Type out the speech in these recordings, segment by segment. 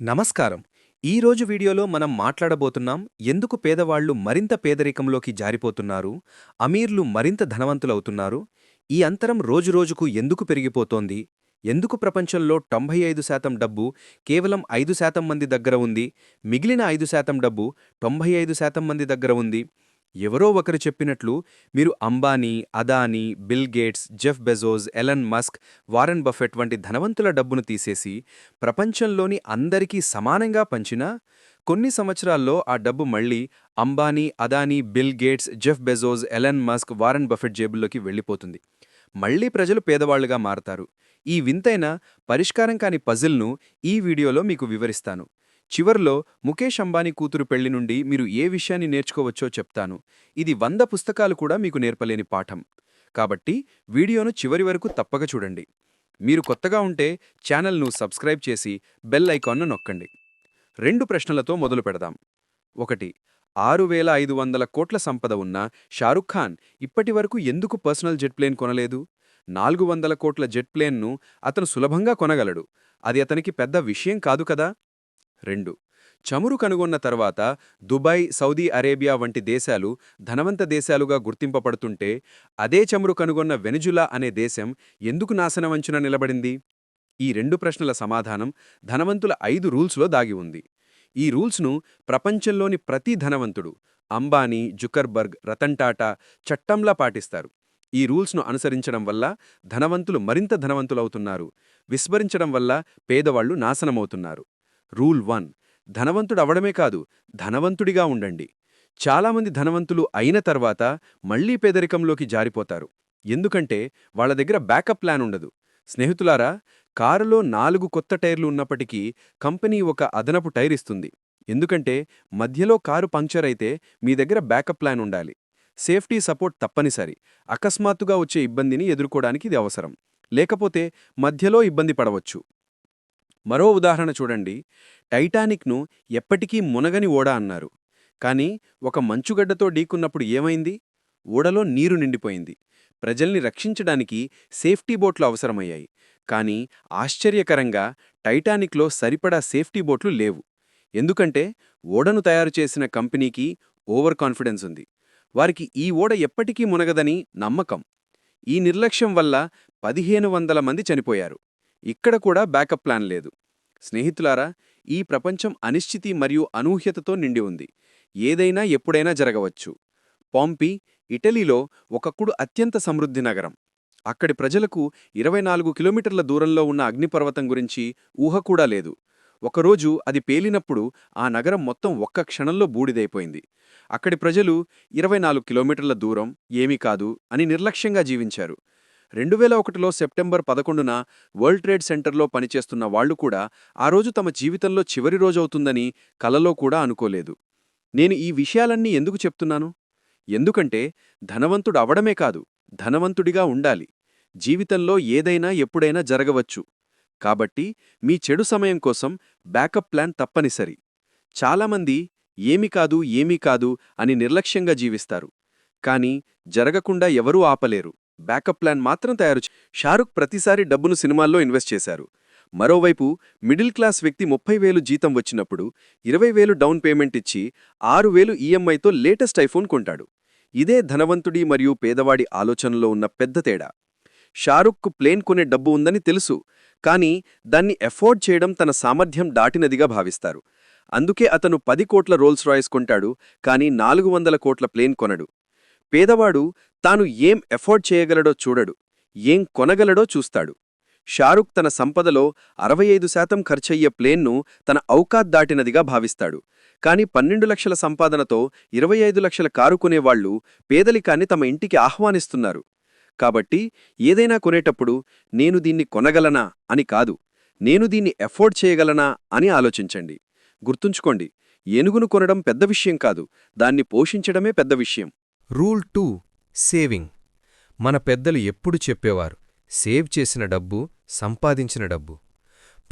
నమస్కారం. ఈరోజు వీడియోలో మనం మాట్లాడబోతున్నాం ఎందుకు పేదవాళ్ళు మరింత పేదరికంలోకి జారిపోతున్నారు అమీర్లు మరింత ధనవంతులవుతున్నారు ఈ అంతరం రోజురోజుకు ఎందుకు పెరిగిపోతోంది ఎందుకు ప్రపంచంలో తొంభై ఐదు శాతం డబ్బు కేవలం ఐదు శాతం మంది దగ్గర ఉంది మిగిలిన ఐదు శాతం డబ్బు తొంభై ఐదు శాతం మంది దగ్గర ఉంది ఎవరో ఒకరు చెప్పినట్లు మీరు Ambani Adani Bill Gates Jeff Bezos Elon Musk Warren Buffett వంటి ధనవంతుల డబ్బును తీసేసి ప్రపంచంలోని అందరికీ సమానంగా పంచినా కొన్ని సంవత్సరాల్లో ఆ డబ్బు మళ్ళీ Ambani Adani Bill Gates Jeff Bezos Elon Musk Warren Buffett జేబుల్లోకి వెళ్ళిపోతుంది. మళ్ళీ ప్రజలు పేదవాళ్ళుగా మారతారు. ఈ వింతైన పరిష్కారం కాని పజిల్ను ఈ వీడియోలో మీకు వివరిస్తాను. చివర్లో ముఖేష్ అంబానీ కూతురు పెళ్ళి నుండి మీరు ఏ విషయాన్ని నేర్చుకోవచ్చో చెప్తాను. ఇది వంద పుస్తకాలు కూడా మీకు నేర్పలేని పాఠం. కాబట్టి వీడియోను చివరి వరకు తప్పక చూడండి. మీరు కొత్తగా ఉంటే ఛానల్ను సబ్స్క్రైబ్ చేసి బెల్ ఐకాన్ను నొక్కండి. రెండు ప్రశ్నలతో మొదలు పెడదాం. ఒకటి ఆరు వేల ఐదు వందల కోట్ల సంపద ఉన్న షారుఖ్ ఖాన్ ఇప్పటివరకు ఎందుకు పర్సనల్ జెట్ ప్లేన్ కొనలేదు? నాలుగు వందల కోట్ల జెట్ ప్లేన్ను అతను సులభంగా కొనగలడు. అది అతనికి పెద్ద విషయం కాదు కదా? రెండు. చమురు కనుగొన్న తర్వాత దుబాయ్ సౌదీ అరేబియా వంటి దేశాలు ధనవంత దేశాలుగా గుర్తింపబడుతుంటే అదే చమురు కనుగొన్న వెనుజులా అనే దేశం ఎందుకు నాశనవంచున నిలబడింది? ఈ రెండు ప్రశ్నల సమాధానం ధనవంతుల ఐదు రూల్స్లో దాగి ఉంది. ఈ రూల్స్ను ప్రపంచంలోని ప్రతి ధనవంతుడు అంబానీ జుకర్బర్గ్ రతన్ టాటా చట్టంలా పాటిస్తారు. ఈ రూల్స్ను అనుసరించడం వల్ల ధనవంతులు మరింత ధనవంతులవుతున్నారు. విస్మరించడం వల్ల పేదవాళ్ళు నాశనమవుతున్నారు. రూల్ వన్ ధనవంతుడు అవడమే కాదు ధనవంతుడిగా ఉండండి. చాలామంది ధనవంతులు అయిన తర్వాత మళ్ళీ పేదరికంలోకి జారిపోతారు. ఎందుకంటే వాళ్ళ దగ్గర బ్యాకప్ ప్లాన్ ఉండదు. స్నేహితులారా కారులో నాలుగు కొత్త టైర్లు ఉన్నప్పటికీ కంపెనీ ఒక అదనపు టైర్ ఇస్తుంది. ఎందుకంటే మధ్యలో కారు పంక్చర్ అయితే మీ దగ్గర బ్యాకప్ ప్లాన్ ఉండాలి. సేఫ్టీ సపోర్ట్ తప్పనిసరి. అకస్మాత్తుగా వచ్చే ఇబ్బందిని ఎదుర్కోవడానికి ఇది అవసరం. లేకపోతే మధ్యలో ఇబ్బంది పడవచ్చు. మరో ఉదాహరణ చూడండి. టైటానిక్ను ఎప్పటికీ మునగని ఓడ అన్నారు. కాని ఒక మంచుగడ్డతో ఢీకున్నప్పుడు ఏమైంది? ఓడలో నీరు నిండిపోయింది. ప్రజల్ని రక్షించడానికి సేఫ్టీ బోట్లు అవసరమయ్యాయి. కాని ఆశ్చర్యకరంగా టైటానిక్లో సరిపడా సేఫ్టీ బోట్లు లేవు. ఎందుకంటే ఓడను తయారు చేసిన కంపెనీకి ఓవర్ కాన్ఫిడెన్స్ ఉంది. వారికి ఈ ఓడ ఎప్పటికీ మునగదని నమ్మకం. ఈ నిర్లక్ష్యం వల్ల పదిహేను వందల మంది చనిపోయారు. ఇక్కడ కూడా బ్యాకప్ ప్లాన్ లేదు. స్నేహితులారా ఈ ప్రపంచం అనిశ్చితి మరియు అనూహ్యతతో నిండి ఉంది. ఏదైనా ఎప్పుడైనా జరగవచ్చు. పాంపీ ఇటలీలో ఒకప్పుడు అత్యంత సమృద్ధి నగరం. అక్కడి ప్రజలకు ఇరవై నాలుగు కిలోమీటర్ల దూరంలో ఉన్న అగ్నిపర్వతం గురించి ఊహ కూడా లేదు. ఒకరోజు అది పేలినప్పుడు ఆ నగరం మొత్తం ఒక్క క్షణంలో బూడిదైపోయింది. అక్కడి ప్రజలు ఇరవై నాలుగు కిలోమీటర్ల దూరం ఏమీ కాదు అని నిర్లక్ష్యంగా జీవించారు. రెండు వేల ఒకటిలో సెప్టెంబర్ పదకొండున వరల్డ్ ట్రేడ్ సెంటర్లో పనిచేస్తున్న వాళ్ళు కూడా ఆ రోజు తమ జీవితంలో చివరి రోజవుతుందని కలలో కూడా అనుకోలేదు. నేను ఈ విషయాలన్నీ ఎందుకు చెప్తున్నాను? ఎందుకంటే ధనవంతుడు అవడమే కాదు ధనవంతుడిగా ఉండాలి. జీవితంలో ఏదైనా ఎప్పుడైనా జరగవచ్చు. కాబట్టి మీ చెడు సమయం కోసం బ్యాకప్ ప్లాన్ తప్పనిసరి. చాలామంది ఏమి కాదు ఏమీ కాదు అని నిర్లక్ష్యంగా జీవిస్తారు. కాని జరగకుండా ఎవరూ ఆపలేరు. బ్యాకప్ ప్లాన్ మాత్రం తయారు షారుఖ్ ప్రతిసారి డబ్బును సినిమాల్లో ఇన్వెస్ట్ చేశారు. మరోవైపు మిడిల్ క్లాస్ వ్యక్తి ముప్పై వేలు జీతం వచ్చినప్పుడు ఇరవై వేలు డౌన్ పేమెంట్ ఇచ్చి ఆరు వేలు ఈఎంఐతో లేటెస్ట్ ఐఫోన్ కొంటాడు. ఇదే ధనవంతుడి మరియు పేదవాడి ఆలోచనలో ఉన్న పెద్ద తేడా. షారుఖ్కు ప్లేన్ కొనే డబ్బు ఉందని తెలుసు కానీ దాన్ని ఎఫోర్డ్ చేయడం తన సామర్థ్యం దాటినదిగా భావిస్తారు. అందుకే అతను పది కోట్ల రోల్స్ రాయిస్ కొంటాడు కానీ నాలుగు వందల కోట్ల ప్లేన్ కొనడు. పేదవాడు తాను ఏం ఎఫోర్డ్ చేయగలడో చూడడు ఏం కొనగలడో చూస్తాడు. షారుఖ్ తన సంపదలో అరవై ఐదు శాతం ఖర్చయ్యే ప్లేన్ను తన ఔకాత్ దాటినదిగా భావిస్తాడు. కాని పన్నెండు లక్షల సంపాదనతో ఇరవై ఐదు లక్షల కారు కొనేవాళ్ళు పేదలికాన్ని తమ ఇంటికి ఆహ్వానిస్తున్నారు. కాబట్టి ఏదైనా కొనేటప్పుడు నేను దీన్ని కొనగలనా అని కాదు నేను దీన్ని ఎఫోర్డ్ చేయగలనా అని ఆలోచించండి. గుర్తుంచుకోండి ఏనుగును కొనడం పెద్ద విషయం కాదు దాన్ని పోషించడమే పెద్ద విషయం. Rule two saving. మన పెద్దలు ఎప్పుడు చెప్పేవారు సేవ్ చేసిన డబ్బు సంపాదించిన డబ్బు.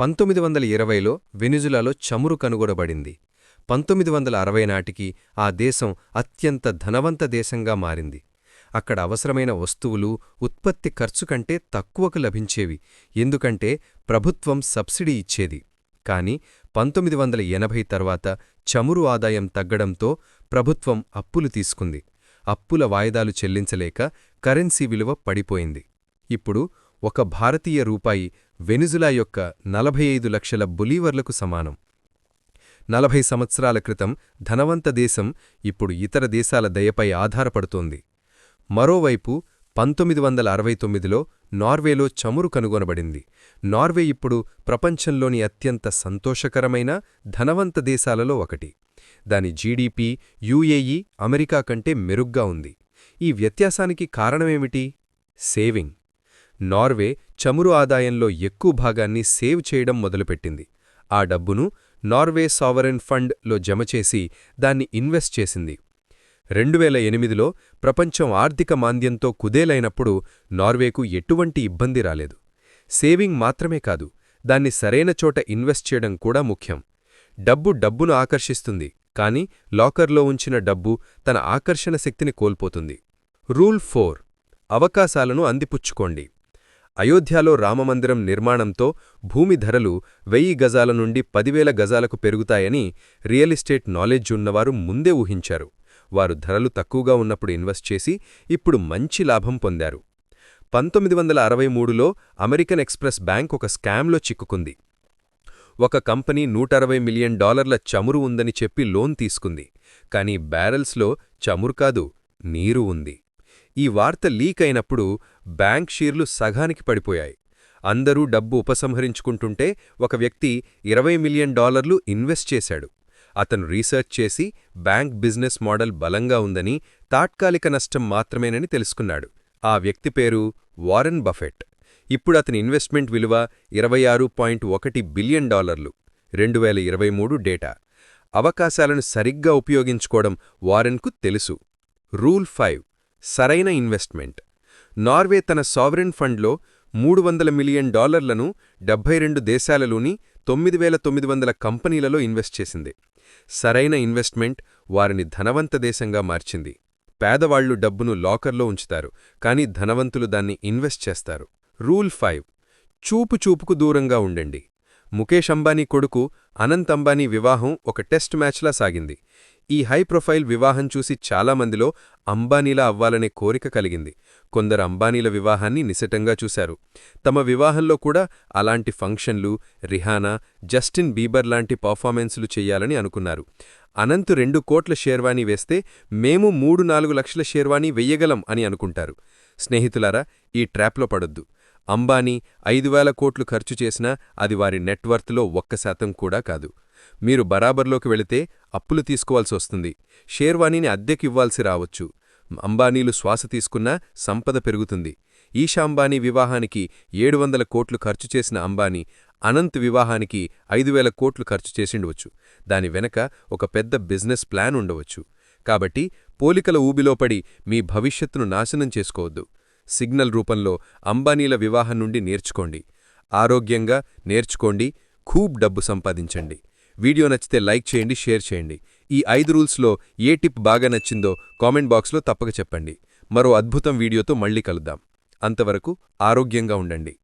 పంతొమ్మిది వందల ఇరవైలో వెనుజులాలో చమురు కనుగొనబడింది. పంతొమ్మిది వందల అరవై నాటికి ఆ దేశం అత్యంత ధనవంత దేశంగా మారింది. అక్కడ అవసరమైన వస్తువులు ఉత్పత్తి ఖర్చు కంటే తక్కువకు లభించేవి ఎందుకంటే ప్రభుత్వం సబ్సిడీ ఇచ్చేది. కాని పంతొమ్మిది వందల ఎనభై తర్వాత చమురు ఆదాయం తగ్గడంతో ప్రభుత్వం అప్పులు తీసుకుంది. అప్పుల వాయిదాలు చెల్లించలేక కరెన్సీ విలువ పడిపోయింది. ఇప్పుడు ఒక భారతీయ రూపాయి వెనుజులా యొక్క నలభై లక్షల బొలీవర్లకు సమానం. నలభై సంవత్సరాల క్రితం ధనవంత దేశం ఇప్పుడు ఇతర దేశాల దయపై ఆధారపడుతోంది. మరోవైపు పంతొమ్మిది వందల అరవై తొమ్మిదిలో నార్వేలో చమురు కనుగొనబడింది. నార్వే ఇప్పుడు ప్రపంచంలోని అత్యంత సంతోషకరమైన ధనవంత దేశాలలో ఒకటి. దాని జీడీపీ యూఏఈ అమెరికా కంటే మెరుగ్గా ఉంది. ఈ వ్యత్యాసానికి కారణమేమిటి? సేవింగ్. నార్వే చమురు ఆదాయంలో ఎక్కువ భాగాన్ని సేవ్ చేయడం మొదలుపెట్టింది. ఆ డబ్బును నార్వే సావరెన్ ఫండ్లో జమచేసి దాన్ని ఇన్వెస్ట్ చేసింది. రెండువేల ఎనిమిదిలో ప్రపంచం ఆర్థిక మాంద్యంతో కుదేలైనప్పుడు నార్వేకు ఎటువంటి ఇబ్బంది రాలేదు. సేవింగ్ మాత్రమే కాదు దాన్ని సరైన చోట ఇన్వెస్ట్ చేయడం కూడా ముఖ్యం. డబ్బు డబ్బును ఆకర్షిస్తుంది కాని లాకర్లో ఉంచిన డబ్బు తన ఆకర్షణ శక్తిని కోల్పోతుంది. రూల్ ఫోర్ అవకాశాలను అందిపుచ్చుకోండి. అయోధ్యలో రామమందిరం నిర్మాణంతో భూమి ధరలు వెయ్యి గజాల నుండి పదివేల గజాలకు పెరుగుతాయని రియల్ ఎస్టేట్ నాలెడ్జ్ ఉన్నవారు ముందే ఊహించారు. వారు ధరలు తక్కువగా ఉన్నప్పుడు ఇన్వెస్ట్ చేసి ఇప్పుడు మంచి లాభం పొందారు. పంతొమ్మిది వందల అరవై మూడులో అమెరికన్ ఎక్స్ప్రెస్ బ్యాంక్ ఒక స్కామ్లో చిక్కుకుంది. ఒక కంపెనీ నూట మిలియన్ డాలర్ల చమురు ఉందని చెప్పి లోన్ తీసుకుంది. కానీ బ్యారెల్స్లో చమురు కాదు నీరు ఉంది. ఈ వార్త లీక్ అయినప్పుడు బ్యాంక్ షీర్లు సగానికి పడిపోయాయి. అందరూ డబ్బు ఉపసంహరించుకుంటుంటే ఒక వ్యక్తి ఇరవై మిలియన్ డాలర్లు ఇన్వెస్ట్ చేశాడు. అతను రీసెర్చ్ చేసి బ్యాంక్ బిజినెస్ మోడల్ బలంగా ఉందని తాత్కాలిక నష్టం మాత్రమేనని తెలుసుకున్నాడు. ఆ వ్యక్తి పేరు వారెన్ బఫెట్. ఇప్పుడు అతని ఇన్వెస్ట్మెంట్ విలువ ఇరవై బిలియన్ డాలర్లు రెండు వేల ఇరవై మూడు డేటా. అవకాశాలను సరిగ్గా ఉపయోగించుకోవడం వారెన్కు తెలుసు. రూల్ ఫైవ్ సరైన ఇన్వెస్ట్మెంట్. నార్వే తన సావరెన్ ఫండ్లో మూడు వందల మిలియన్ డాలర్లను డెబ్బై రెండు దేశాలలోని తొమ్మిది వేల తొమ్మిది వందల కంపెనీలలో ఇన్వెస్ట్ చేసింది. సరైన ఇన్వెస్ట్మెంట్ వారిని ధనవంత దేశంగా మార్చింది. పేదవాళ్ళు డబ్బును లాకర్లో ఉంచుతారు కానీ ధనవంతులు దాన్ని ఇన్వెస్ట్ చేస్తారు. రూల్ ఫైవ్ చూపు చూపుకు దూరంగా ఉండండి. ముఖేష్ అంబానీ కొడుకు అనంత్ అంబానీ వివాహం ఒక టెస్ట్ మ్యాచ్లా సాగింది. ఈ హై ప్రొఫైల్ వివాహం చూసి చాలామందిలో అంబానీలా అవ్వాలనే కోరిక కలిగింది. కొందరు అంబానీల వివాహాన్ని నిశటంగా చూశారు. తమ వివాహంలో కూడా అలాంటి ఫంక్షన్లు రిహానా జస్టిన్ బీబర్ లాంటి పర్ఫార్మెన్సులు చెయ్యాలని అనుకున్నారు. అనంత్ రెండు కోట్ల షేర్వానీ వేస్తే మేము మూడు నాలుగు లక్షల షేర్వానీ వెయ్యగలం అని అనుకుంటారు. స్నేహితులారా ఈ ట్రాప్లో పడొద్దు. అంబానీ ఐదు వేల కోట్లు ఖర్చు చేసినా అది వారి నెట్వర్త్లో ఒక్క శాతం కూడా కాదు. మీరు బరాబర్లోకి వెళితే అప్పులు తీసుకోవాల్సి వస్తుంది. షేర్వానీని అద్దెకివ్వాల్సి రావచ్చు. అంబానీలు శ్వాస తీసుకున్నా సంపద పెరుగుతుంది. ఈశాంబానీ వివాహానికి ఏడు వందల కోట్లు ఖర్చు చేసిన అంబానీ అనంత్ వివాహానికి ఐదు వేల కోట్లు ఖర్చు చేసిండవచ్చు. దాని వెనక ఒక పెద్ద బిజినెస్ ప్లాన్ ఉండవచ్చు. కాబట్టి పోలికల ఊబిలోపడి మీ భవిష్యత్తును నాశనం చేసుకోవద్దు. సిగ్నల్ రూపంలో అంబానీల వివాహం నుండి నేర్చుకోండి. ఆరోగ్యంగా నేర్చుకోండి. ఖూబ్ డబ్బు సంపాదించండి. వీడియో నచ్చితే లైక్ చేయండి షేర్ చేయండి. ఈ ఐదు రూల్స్లో ఏ టిప్ బాగా నచ్చిందో కామెంట్ బాక్స్లో తప్పక చెప్పండి. మరో అద్భుతం వీడియోతో మళ్ళీ కలుద్దాం. అంతవరకు ఆరోగ్యంగా ఉండండి.